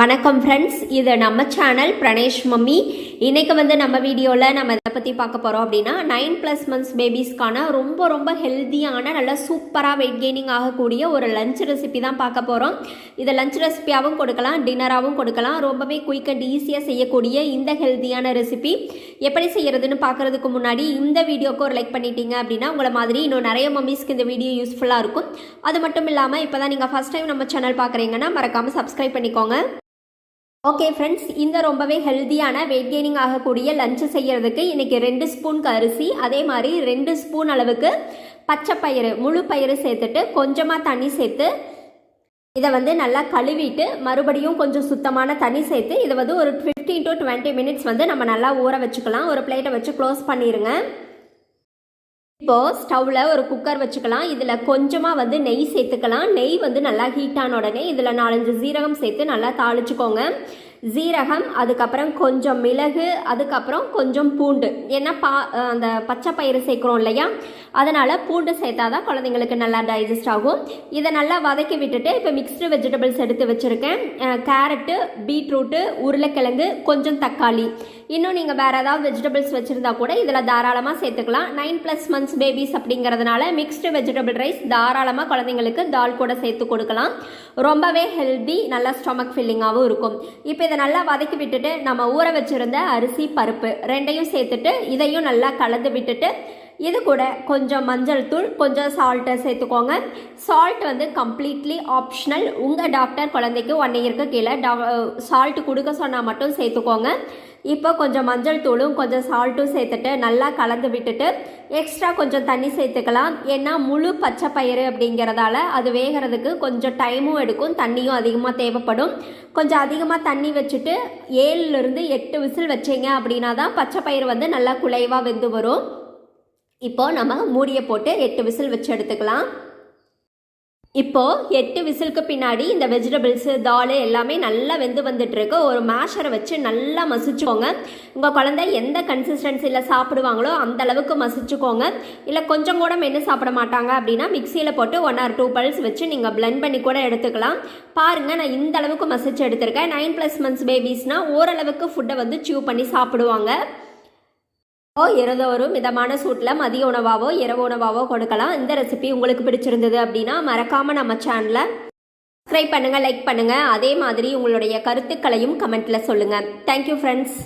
வணக்கம் ஃப்ரெண்ட்ஸ் இது நம்ம சேனல் பிரணேஷ் மம்மி. இன்றைக்கு வந்து நம்ம வீடியோவில் நம்ம இதை பற்றி பார்க்க போகிறோம் அப்படின்னா நைன் ப்ளஸ் மந்த்ஸ் பேபிஸ்க்கான ரொம்ப ரொம்ப ஹெல்த்தியான நல்லா சூப்பராக வெயிட் கெய்னிங் ஆகக்கூடிய ஒரு லஞ்ச் ரெசிபி தான் பார்க்க போகிறோம் இதை லஞ்ச் ரெசிபியாகவும் கொடுக்கலாம் டின்னராகவும் கொடுக்கலாம். ரொம்பவே குயிக் அண்ட் ஈஸியாக செய்யக்கூடிய இந்த ஹெல்த்தியான ரெசிபி எப்படி செய்யறதுன்னு பார்க்கறதுக்கு முன்னாடி இந்த வீடியோக்கு ஒரு லைக் பண்ணிட்டீங்க அப்படின்னா உங்களை மாதிரி இன்னும் நிறைய மம்மிஸ்க்கு இந்த வீடியோ யூஸ்ஃபுல்லாக இருக்கும். அது மட்டும் இல்லாமல் இப்போ தான் நீங்கள் ஃபஸ்ட் டைம் நம்ம சேனல் பார்க்குறீங்கன்னா மறக்காமல் சப்ஸ்கிரைப் பண்ணிக்கோங்க. ஓகே ஃப்ரெண்ட்ஸ் இந்த ரொம்பவே ஹெல்த்தியான வெயிட் கெய்னிங் ஆகக்கூடிய லஞ்சு செய்கிறதுக்கு இன்றைக்கி ரெண்டு ஸ்பூன் அரிசி அதே மாதிரி ரெண்டு ஸ்பூன் அளவுக்கு பச்சை பயிறு முழு பயிறு சேர்த்துட்டு கொஞ்சமாக தண்ணி சேர்த்து இதை வந்து நல்லா கழுவிட்டு மறுபடியும் கொஞ்சம் சுத்தமான தண்ணி சேர்த்து இதை வந்து ஒரு ஃபிஃப்டீன் டு டுவெண்ட்டி மினிட்ஸ் வந்து நம்ம நல்லா ஊற வச்சுக்கலாம். ஒரு பிளேட்டை வச்சு க்ளோஸ் பண்ணிடுங்க இப்போது ஸ்டவ்வில் ஒரு குக்கர் வச்சுக்கலாம். இதில் கொஞ்சமாக வந்து நெய் சேர்த்துக்கலாம். நெய் வந்து நல்லா ஹீட் ஆன உடனே இதில் நாலஞ்சு சீரகம் சேர்த்து நல்லா தாளிச்சுக்கோங்க. சீரகம் அதுக்கப்புறம் கொஞ்சம் மிளகு அதுக்கப்புறம் கொஞ்சம் பூண்டு. ஏன்னா பா அந்த பச்சை பயிறு சேர்க்குறோம் இல்லையா? அதனால் பூண்டு சேர்த்தா தான் குழந்தைங்களுக்கு நல்லா டைஜஸ்ட் ஆகும். இதை நல்லா வதக்கி விட்டுட்டு இப்போ மிக்ஸ்டு வெஜிடபிள்ஸ் எடுத்து வச்சுருக்கேன். கேரட்டு பீட்ரூட்டு உருளைக்கிழங்கு கொஞ்சம் தக்காளி. இன்னும் நீங்கள் வேறு ஏதாவது வெஜிடபிள்ஸ் வச்சுருந்தா கூட இதில் தாராளமாக சேர்த்துக்கலாம். நைன் ப்ளஸ் மந்த்ஸ் பேபிஸ் அப்படிங்கிறதுனால மிக்ஸ்டு வெஜிடபிள் ரைஸ் தாராளமாக குழந்தைங்களுக்கு தால் கூட சேர்த்து கொடுக்கலாம். ரொம்பவே ஹெல்தி நல்லா ஸ்டொமக் ஃபில்லிங்காகவும் இருக்கும். இப்போ இதை நல்லா வதக்கி விட்டுட்டு நம்ம ஊற வச்சுருந்த அரிசி பருப்பு ரெண்டையும் சேர்த்துட்டு இதையும் நல்லா கலந்து விட்டுட்டு இது கூட கொஞ்சம் மஞ்சள் தூள் கொஞ்சம் சால்ட்டை சேர்த்துக்கோங்க. சால்ட் வந்து கம்ப்ளீட்லி ஆப்ஷனல் உங்கள் டாக்டர் குழந்தைக்கு ஒன் இயருக்கு கீழே டா சால்ட் கொடுக்க சொன்னால் மட்டும் சேர்த்துக்கோங்க. இப்போ கொஞ்சம் மஞ்சள் தூளும் கொஞ்சம் சால்ட்டும் சேர்த்துட்டு நல்லா கலந்து விட்டுட்டு எக்ஸ்ட்ரா கொஞ்சம் தண்ணி சேர்த்துக்கலாம். ஏன்னா முழு பச்சை பயிறு அப்படிங்கிறதால அது வேகிறதுக்கு கொஞ்சம் டைமும் எடுக்கும் தண்ணியும் அதிகமாக தேவைப்படும். கொஞ்சம் அதிகமாக தண்ணி வச்சுட்டு ஏழுலேருந்து எட்டு விசில் வச்சிங்க அப்படின்னா தான் பச்சை பயிறு வந்து நல்லா குலைவாக வெந்து வரும். இப்போ நம்ம மூடியை போட்டு எட்டு விசில் வச்சு எடுத்துக்கலாம். இப்போ எட்டு விசிலுக்கு பின்னாடி இந்த வெஜிடபிள்ஸு தால் எல்லாமே நல்லா வெந்து வந்துட்டு இருக்கு ஒரு மேஷரை வச்சு நல்லா மசிச்சுக்கோங்க. உங்கள் குழந்தை எந்த கன்சிஸ்டன்சியில் சாப்பிடுவாங்களோ அந்த அளவுக்கு மசிச்சுக்கோங்க. இல்லை கொஞ்சம் கூட மென்று சாப்பிட மாட்டாங்க அப்படின்னா மிக்சியில் போட்டு ஒன் ஆர் டூ பல்ஸ் வச்சு நீங்கள் பிளெண்ட் பண்ணி கூட எடுத்துக்கலாம். பாருங்கள் நான் இந்த அளவுக்கு மசிச்சு எடுத்திருக்கேன். நைன் ப்ளஸ் மந்த்ஸ் பேபிஸ்னால் ஓரளவுக்கு ஃபுட்டை வந்து சியூ பண்ணி சாப்பிடுவாங்க. ஓ மிதமான சூட்டில் மதிய உணவாவோ இரவு உணவாவோ கொடுக்கலாம். இந்த ரெசிபி உங்களுக்கு பிடிச்சிருந்தது அப்படின்னா மறக்காமல் நம்ம சேனலை சப்ஸ்கிரைப் பண்ணுங்கள் லைக் பண்ணுங்கள் அதே மாதிரி உங்களுடைய கருத்துக்களையும் கமெண்ட்டில் சொல்லுங்கள் தேங்க்யூ ஃப்ரெண்ட்ஸ்